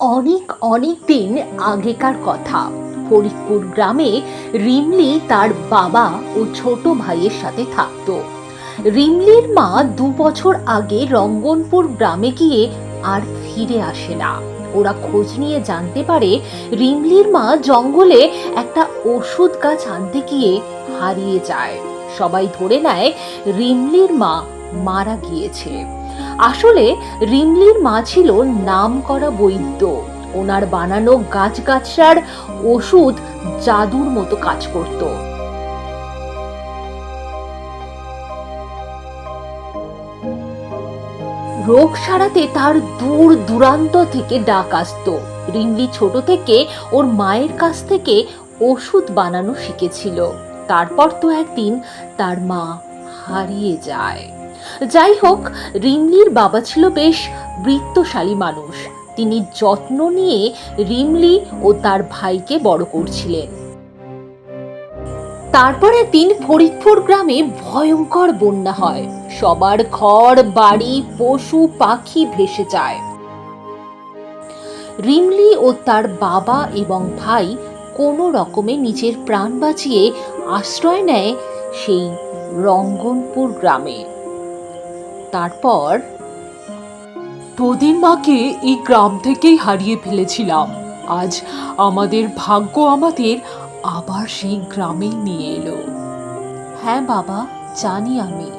অনেক অনেক দিন আগেকার কথা। ফরিদপুর গ্রামে রিমলি তার বাবা ও ছোট ভাইয়ের সাথে থাকতো। রিমলির মা দু বছর আগে রঙ্গনপুর গ্রামে গিয়ে আর ফিরে আসে না। ওরা খোঁজ নিয়ে জানতে পারে রিমলির মা জঙ্গলে একটা ওষুধ গাছ আনতে গিয়ে হারিয়ে যায়। সবাই ধরে নেয় রিমলির মা মারা গিয়েছে। আসলে রিমলির মা ছিল নাম করা বৈদ্য। ওনার বানানো গাছগাছরার ওষুধ জাদুর মতো কাজ করত। রোগ সারাতে তার দূর দূরান্ত থেকে ডাক আসতো। রিমলি ছোট থেকে ওর মায়ের কাছ থেকে ওষুধ বানানো শিখেছিল। তারপর তো একদিন তার মা হারিয়ে যায়। যাই হোক রিমলির বাবা ছিল বেশ বৃত্তশালী মানুষ। তিনি যত্ন নিয়ে রিমলি ও তার ভাইকে বড় করছিলেন। তারপর একদিন ফরিদপুর গ্রামে ভয়ঙ্কর বন্যা হয়। সবার ঘর, বাড়ি, পশু, পাখি ভেসে যায়। রিমলি ও তার বাবা এবং ভাই কোনো রকমে নিজের প্রাণ বাঁচিয়ে আশ্রয় নেয় সেই রঙ্গনপুর গ্রামে। তারপর তোদের মাকে এই গ্রাম থেকেই হারিয়ে ফেলেছিলাম। আজ আমাদের ভাগ্য আমাদের আবার সেই গ্রামেই নিয়ে এলো। হ্যাঁ বাবা, জানি আমি।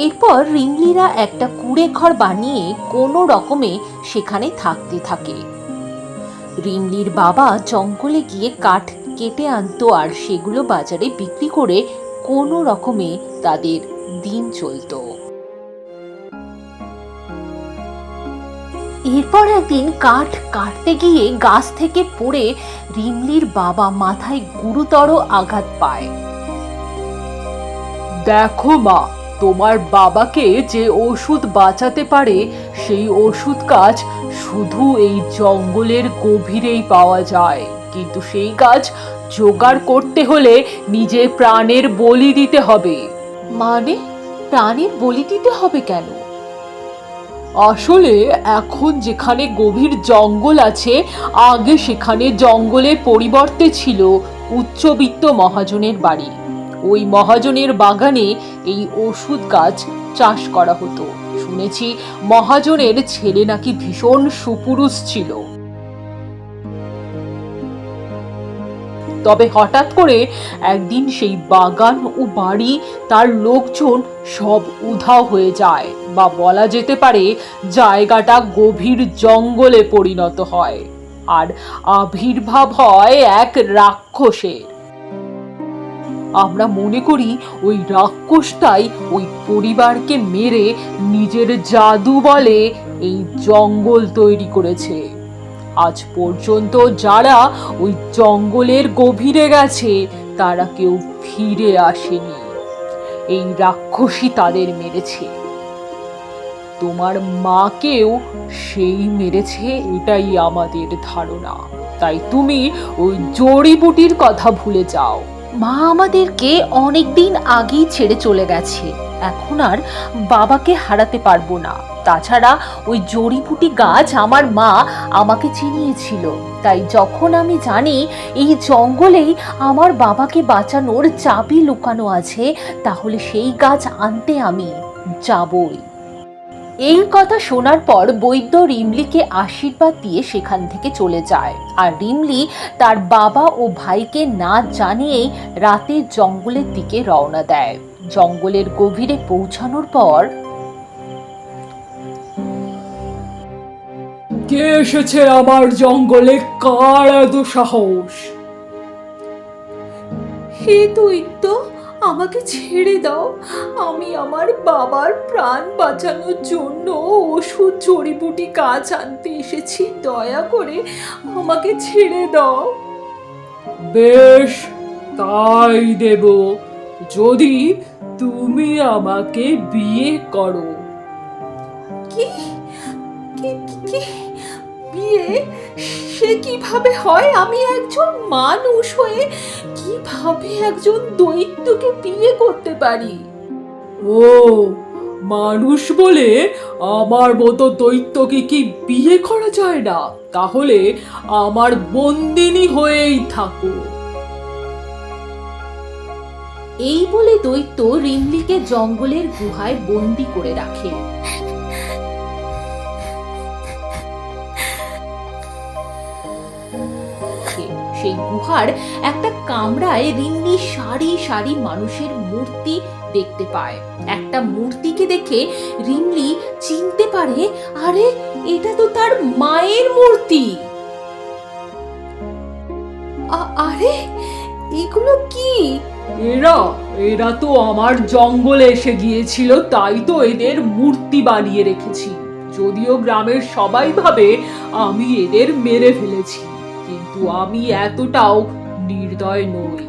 এরপর রিংলিরা একটা কুড়ে ঘর বানিয়ে কোনো রকমে সেখানে থাকতে থাকে। রিমলির বাবা জঙ্গলে গিয়ে কাঠ কেটে আনতো আর সেগুলো বাজারে বিক্রি করে কোনো রকমে তাদের দিন চলতো। এরপর একদিন কাঠ কাটতে গিয়ে গাছ থেকে পড়ে রিমলির বাবা মাথায় গুরুতর আঘাত পায়। দেখো মা তোমার বাবাকে যে ওষুধ বাঁচাতে পারে সেই ওষুধ কাজ শুধু এই জঙ্গলের গভীরেই পাওয়া যায়। কিন্তু সেই কাজ জোগাড় করতে হলে নিজের প্রাণের বলি দিতে হবে। মানে প্রাণের বলি দিতে হবে কেন? আসলে এখন যেখানে গভীর জঙ্গল আছে, আগে সেখানে জঙ্গলের পরিবর্তে ছিল উচ্চবিত্ত মহাজনের বাড়ি। ওই মহাজনের বাগানে এই ওষুধ গাছ চাষ করা হতো। শুনেছি মহাজনের ছেলে নাকি ভীষণ সুপুরুষ ছিল। তবে হঠাৎ করে একদিন সেই বাগান ও বাড়ি তার লোকজন সব উধাও হয়ে যায় বা বলা যেতে পারে জায়গাটা গভীর জঙ্গলে পরিণত হয় আর আবির্ভাব হয় এক রাক্ষসের। আমরা মনে করি ওই রাক্ষসটাই ওই পরিবারকে মেরে নিজের জাদু বলে এই জঙ্গল তৈরি করেছে। আজ পর্যন্ত যারা ওই জঙ্গলের গভীরে গেছে, তারা কেউ ফিরে আসেনি। এই রাক্ষসী তাদের মেরেছে। তোমার মাকেও সেই মেরেছে, এটাই আমাদের ধারণা। তাই তুমি ওই জড়িবুটির কথা ভুলে যাও। মা আমাদেরকে অনেক দিন আগেই ছেড়ে চলে গেছে। এখন আর বাবাকে হারাতে পারব না। তাছাড়া ওই জড়িবুটি গাছ আমার মা আমাকে চিনিয়েছিল। তাই যখন আমি জানি এই জঙ্গলেই আমার বাবাকে বাঁচানোর চাবি লুকানো আছে, তাহলে সেই গাছ আনতে আমি যাবই। এই কথা শোনার পর বৈদ্য রিমলিকে আশীর্বাদ দিয়ে সেখান থেকে চলে যায়। আর রিমলি তার বাবা ও ভাইকে না জানিয়েই রাতে জঙ্গলের দিকে রওনা দেয়। জঙ্গলের গভীরে পৌঁছানোর পর কে এসেছে আমার জঙ্গলে কার এত সাহস? হে দৈত্য আমাকে ছেড়ে দাও। আমি আমার বাবার প্রাণ বাঁচানোর জন্য ওষুধ জড়িবুটি গাছ আনতে এসেছি। দয়া করে আমাকে ছেড়ে দাও। বেশ তাই দেব। যদি তুমি আমাকে বিয়ে করো। কি? কি বিয়ে? সে কীভাবে হয়? আমি একজন মানুষ হয়ে কীভাবে একজন দৈত্যকে বিয়ে করতে পারি? ও মানুষ বলে আমার মতো দৈত্যকে কি বিয়ে করা যায় না? তাহলে আমার বন্দিনী হয়েই থাকো। এই বলে দৈত্য রিমলিকে জঙ্গলের গুহায় বন্দি করে রাখে। সেই গুহার একটা কামরায় রিমলি সারি সারি মানুষের মূর্তি দেখতে পায়। একটা মূর্তিকে দেখে রিমলি চিনতে পারে, আরে, এটা তো তার মায়ের মূর্তি। আরে, এগুলো কি? এরা এরা তো আমার জঙ্গলে এসে গিয়েছিল তাই তো এদের মূর্তি বানিয়ে রেখেছি। যদিও গ্রামের সবাই ভাবে আমি এদের মেরে ফেলেছি কিন্তু আমি এতটাও নির্দয় নই।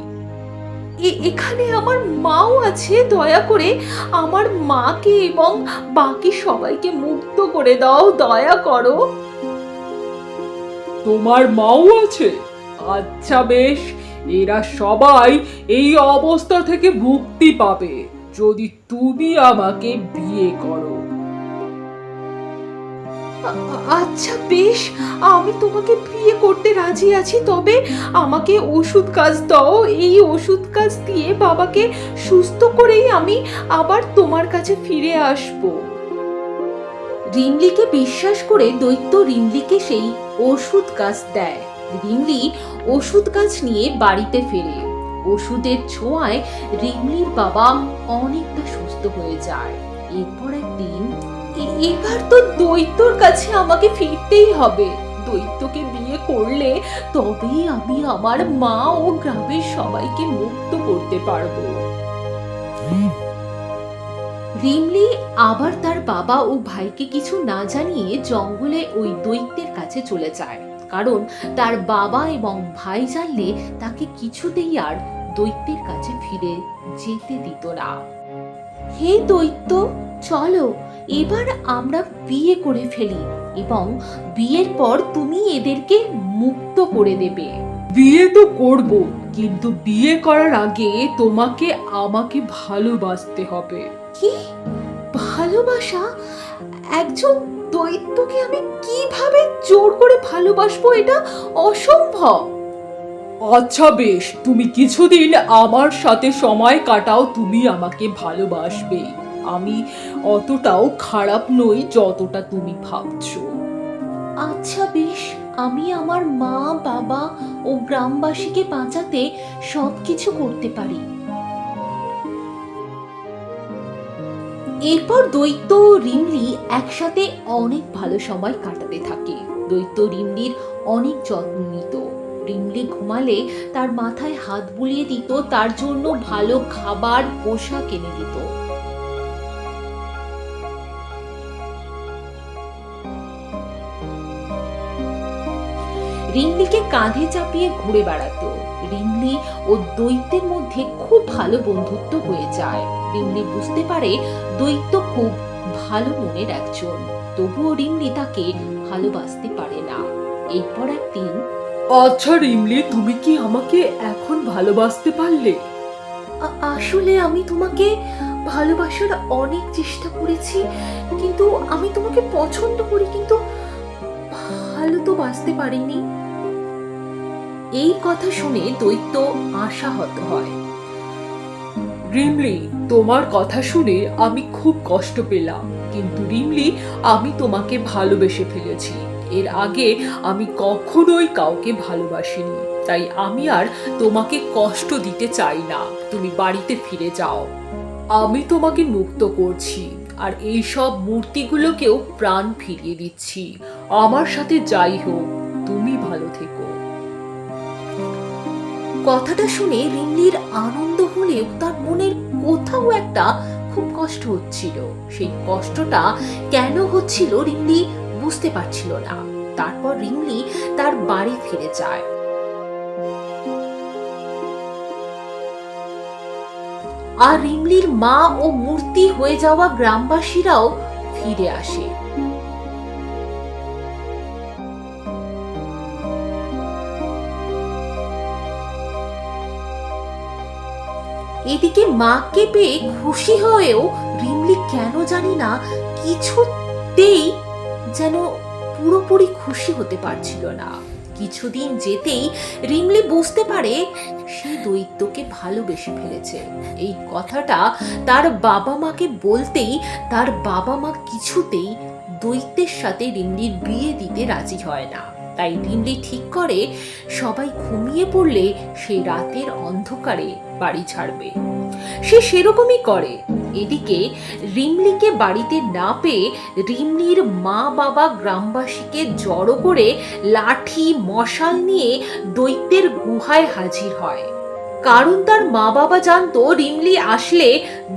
এখানে আমার মাও আছে দয়া করে আমার মাকে এবং বাকি সবাইকে মুক্ত করে দাও দয়া করো। তোমার মাও আছে? আচ্ছা বেশ এরা সবাই এই অবস্থা থেকে মুক্তি পাবে। যদি তুমি আমাকে বিয়ে করো। আচ্ছা বেশ। আমি তোমাকে বিয়ে করতে রাজি আছি, তবে আমাকে ওষুধ কাজ দাও। এই ওষুধ কাজ দিয়ে বাবাকে সুস্থ করেই আমি আবার তোমার কাছে ফিরে আসব। রিমলিকে বিশ্বাস করে দৈত্য রিমলিকে সেই ওষুধ কাজ দেয়। রিমলি ওষুধ গাছ নিয়ে বাড়িতে ফেরে। ওষুধের ছোঁয়ায় রিমলির বাবা অনেকটা সুস্থ হয়ে যায়। এরপর একদিন এবার তো দৈত্যর কাছে আমাকে ফিরতেই হবে। দৈত্যকে বিয়ে করলে তবেই আমি আমার মা ও গ্রামের সবাইকে মুক্ত করতে পারব। রিমলি আবার তার বাবা ও ভাইকে কিছু না জানিয়ে জঙ্গলে ওই দৈত্যের কাছে চলে যায়। কারণ তার বাবা এবং ভাই জানলে তাকে কিছুতেই আর দৈত্যের কাছে ফিরে যেতে দিত না। হে দৈত্য চলো এবার আমরা বিয়ে করে ফেলি এবং বিয়ের পর তুমি এদেরকে মুক্ত করে দেবে। বিয়ে তো করব কিন্তু বিয়ে করার আগে তোমাকে আমাকে ভালোবাসতে হবে। কি? ভালোবাসা? একজন দৈত্যকে আমি কীভাবে জোর করে ভালোবাসবো এটা অসম্ভব। আচ্ছা বেশ তুমি কিছুদিন আমার সাথে সময় কাটাও তুমি আমাকে ভালোবাসবে। আমি অতটাও খারাপ নই যতটা তুমি ভাবছ। আচ্ছা বেশ আমি আমার মা বাবা ও গ্রামবাসীকে বাঁচাতে সবকিছু করতে পারি। এরপর দৈত্য রিমলি একসাথে অনেক ভালো সময় কাটাতে থাকে। দৈত্য রিমলির অনেক যত্ন নিত। রিমলি ঘুমালে তার মাথায় হাত বুলিয়ে দিত, তার জন্য ভালো খাবার, পোশাক এনে দিত। রিমলিকে কাঁধে চাপিয়ে ঘুরে বেড়াতো। রিমলি ও দৈত্যের মধ্যে খুব ভালো বন্ধুত্ব হয়ে যায়। রিমলি বুঝতে পারে দৈত্য খুব ভালো মনের একজন। তবুও রিমলি তাকে ভালোবাসতে পারে না। এরপর একদিন আচ্ছা রিমলি তুমি কি আমাকে এখন ভালোবাসতে পারলে? আসলে আমি তোমাকে ভালোবাসার অনেক চেষ্টা করেছি কিন্তু আমি তোমাকে পছন্দ করি কিন্তু ভালো তো বাসতে পারিনি। এই কথা শুনে দৈত্য আশাহত হয়। রিমলি তোমার কথা শুনে আমি খুব কষ্ট পেলাম। কিন্তু রিমলি, আমি তোমাকে ভালোবেসে ফেলেছি। এর আগে আমি কখনোই কাউকে ভালোবাসিনি। তাই আমি আর তোমাকে কষ্ট দিতে চাই না। তুমি বাড়িতে ফিরে যাও। আমি তোমাকে মুক্ত করছি। আর এই সব মূর্তিগুলোকেও প্রাণ ফিরিয়ে দিচ্ছি। আমার সাথে যাই হোক, তুমি ভালো থেকো। কথাটা শুনে রিমলির আনন্দ হলেও তার মনের কোথাও একটা খুব কষ্ট হচ্ছিল। সেই কষ্টটা কেন হচ্ছিল রিমলি বুঝতে পারছিল না। তারপর রিমলি তার বাড়ি ফিরে যায়। আর রিমলির মা ও মূর্তি হয়ে যাওয়া গ্রামবাসীরাও ফিরে আসে। এদিকে মাকে পেয়ে খুশি হয়েও রিমলি কেন জানি না কিছুতেই যেন পুরোপুরি খুশি হতে পারছিল না। কিছুদিন যেতেই রিমলি বুঝতে পারে সে দৈত্যকে ভালোবেসে ফেলেছে। এই কথাটা তার বাবা মাকে বলতেই তার বাবা মা কিছুতেই দৈত্যের সাথে রিমলির বিয়ে দিতে রাজি হয় না। তাই রিমলি ঠিক করে সবাই ঘুমিয়ে পড়লে সে রাতের অন্ধকারে বাড়ি ছাড়বে। সে সেরকমই করে। এদিকে রিমলিকে বাড়িতে না পেয়ে রিমলির মা বাবা গ্রামবাসীকে জড়ো করে লাঠি, মশাল নিয়ে দৈত্যের গুহায় হাজির হয়। কারণ তার মা বাবা জানতো রিমলি আসলে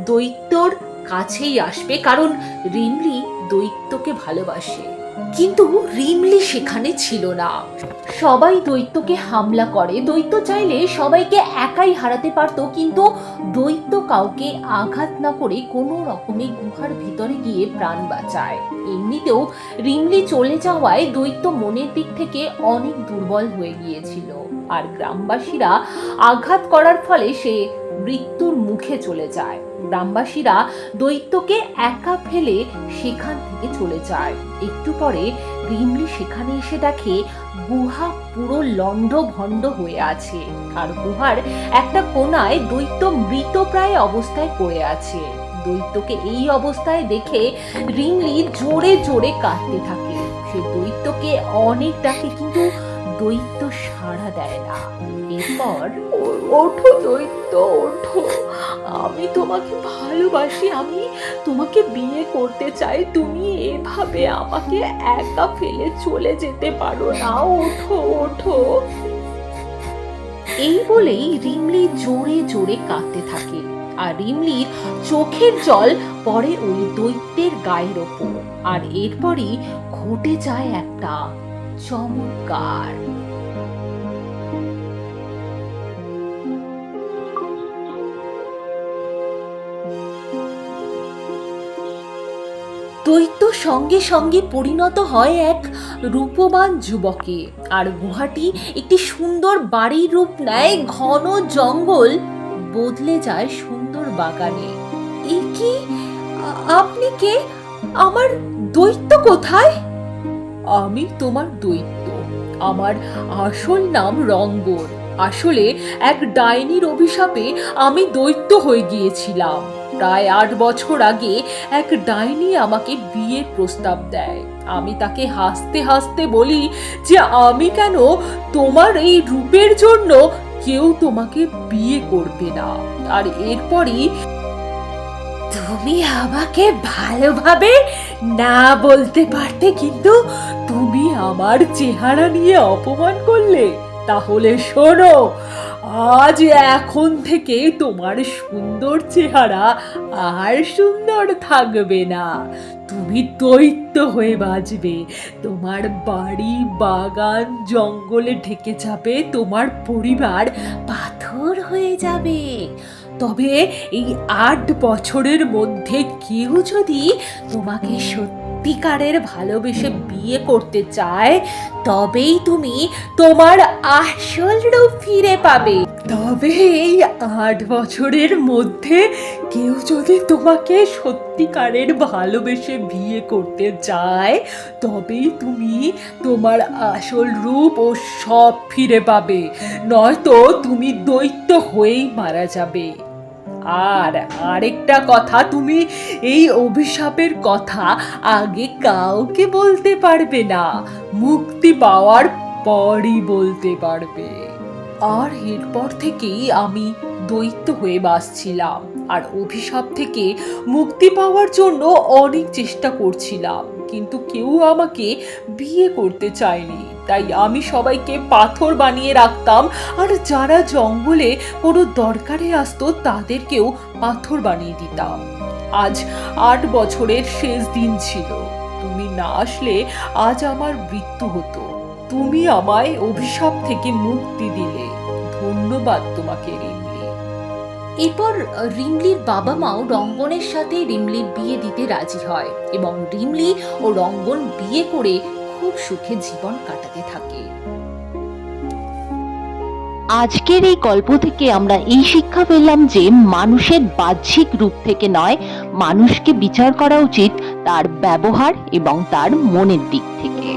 দৈত্যর কাছেই আসবে, কারণ রিমলি দৈত্যকে ভালোবাসে। কিন্তু রিমলি সেখানে ছিল না। সবাই দৈত্যকে হামলা করে। দৈত্য চাইলে সবাইকে একাই হারাতে পারতো, কিন্তু দৈত্য কাউকে আঘাত না করে কোনো রকমে গুহার ভিতরে গিয়ে প্রাণ বাঁচায়। এমনিতেও রিমলি চলে যাওয়ায় দৈত্য মনের দিক থেকে অনেক দুর্বল হয়ে গিয়েছিল। আর গ্রামবাসীরা আঘাত করার ফলে সে মৃত্যুর মুখে চলে যায়। গ্রামবাসীরা দৈত্যকে একা ফেলে সেখান থেকে চলে যায়। একটু পরে রিমলি সেখানে এসে দেখে গুহা পুরো লণ্ড ভণ্ড হয়ে আছে আর গুহার একটা কোনায় দৈত্য মৃতপ্রায় অবস্থায় পড়ে আছে। দৈত্যকে এই অবস্থায় দেখে রিমলি জোরে জোরে কাঁদতে থাকে। সে দৈত্যকে অনেক ডাকে কিন্তু দৈত্য সাড়া দেয় না। এরপর ওঠো দৈত্য ওঠো। আমি তোমাকে ভালোবাসি আমি তোমাকে বিয়ে করতে চাই। তুমি এভাবে আমাকে একা ফেলে চলে যেতে পারো না। ওঠো ওঠো। এই বলেই রিমলি জোরে জোরে কাঁদতে থাকে। আর রিমলির চোখের জল পরে ওই দৈত্যের গায়ের ওপর। আর এরপরই ঘটে যায় একটা চমৎকার। দৈত্য সঙ্গে সঙ্গে পরিণত হয় এক রূপবান যুবকে। আর গুহাটি একটি সুন্দর বাড়ির রূপ নেয়, ঘন জঙ্গল বদলে যায় সুন্দর বাগানে। এ কি? আপনি কে? আমার দৈত্য কোথায়? আমি তোমার দৈত্য। আমার আসল নাম রঙ্গন। আসলে এক ডাইনির অভিশাপে আমি দৈত্য হয়ে গিয়েছিলাম। প্রায় আট বছর আগে এক ডাইনি আমাকে বিয়ের প্রস্তাব দেয়। আমি তাকে হাসতে হাসতে বলি যে, আমি কেন তোমার এই রূপের জন্য কেউ তোমাকে বিয়ে করবে না? আর এরপরই তুমি আমাকে ভালোভাবে না বলতে পারতে, কিন্তু তুমি আমার চেহারা নিয়ে অপমান করলে, তাহলে শোনো, আজ এখন থেকে তোমার সুন্দর চেহারা আর সুন্দর থাকবে না। তুমি দৈত্য হয়ে বাঁচবে, তোমার বাড়ি, বাগান, জঙ্গলে ঢেকে যাবে, তোমার পরিবার পাথর হয়ে যাবে। তবে এই আট বছরের মধ্যে কেউ যদি তোমাকে সত্যিকারের ভালোবেসে বিয়ে করতে চায়, তবেই তুমি তোমার আসল রূপ ফিরে পাবে। তবে এই আট বছরের মধ্যে কেউ যদি তোমাকে সত্যিকারের ভালোবেসে বিয়ে করতে চায়, তবেই তুমি তোমার আসল রূপ ও সব ফিরে পাবে। নয়তো তুমি দৈত্য হয়েই মারা যাবে। আর আরেকটা কথা, তুমি এই অভিশাপের কথা আগে কাউকে বলতে পারবে না, মুক্তি পাওয়ার পরই বলতে পারবে। আর এরপর থেকেই আমি দৈত্য হয়ে বাসছিলাম আর অভিশাপ থেকে মুক্তি পাওয়ার জন্য অনেক চেষ্টা করছিলাম, কিন্তু কেউ আমাকে বিয়ে করতে চায়নি। তাই আমি সবাইকে পাথর বানিয়ে রাখতাম। আর যারা জঙ্গলে কোনো দরকারে আসতো, তাদেরকেও পাথর বানিয়ে দিতাম। আজ আট বছরের শেষ দিন ছিল। তুমি না আসলে আজ আমার মৃত্যু হতো। তুমি আমায় অভিশাপ থেকে মুক্তি দিলে। ধন্যবাদ তোমাকে, রিমলি। এরপর, রিমলির বাবা মাও রঙ্গনের সাথে রিমলির বিয়ে দিতে রাজি হয় এবং রিমলি ও রঙ্গন বিয়ে করে খুব সুখে জীবন কাটাতে থাকে। আজকের এই গল্প থেকে আমরা এই শিক্ষা পেলাম যে মানুষের বাহ্যিক রূপ থেকে নয়, মানুষকে বিচার করা উচিত তার ব্যবহার এবং তার মনের দিক থেকে।